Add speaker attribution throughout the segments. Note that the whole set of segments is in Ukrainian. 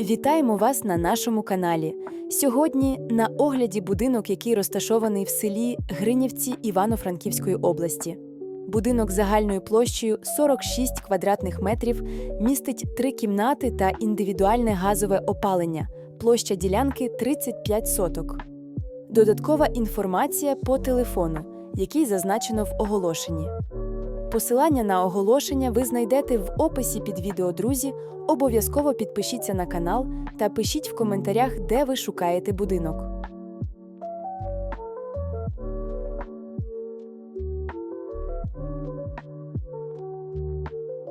Speaker 1: Вітаємо вас на нашому каналі. Сьогодні на огляді будинок, який розташований в селі Гринівці Івано-Франківської області. Будинок загальною площею 46 квадратних метрів містить три кімнати та індивідуальне газове опалення. Площа ділянки 35 соток. Додаткова інформація по телефону, який зазначено в оголошенні. Посилання на оголошення ви знайдете в описі під відео, друзі. Обов'язково підпишіться на канал та пишіть в коментарях, де ви шукаєте будинок.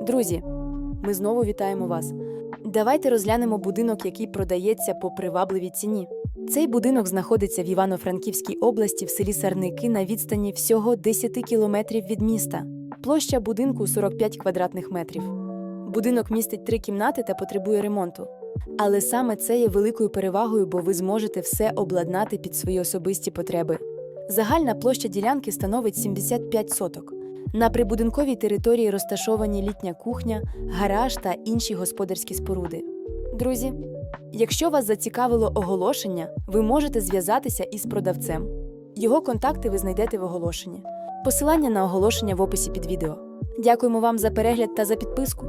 Speaker 1: Друзі, ми знову вітаємо вас. Давайте розглянемо будинок, який продається по привабливій ціні. Цей будинок знаходиться в Івано-Франківській області в селі Сарники на відстані всього 10 кілометрів від міста. Площа будинку 45 квадратних метрів. Будинок містить три кімнати та потребує ремонту. Але саме це є великою перевагою, бо ви зможете все обладнати під свої особисті потреби. Загальна площа ділянки становить 75 соток. На прибудинковій території розташовані літня кухня, гараж та інші господарські споруди. Друзі, якщо вас зацікавило оголошення, ви можете зв'язатися із продавцем. Його контакти ви знайдете в оголошенні. Посилання на оголошення в описі під відео. Дякуємо вам за перегляд та за підписку.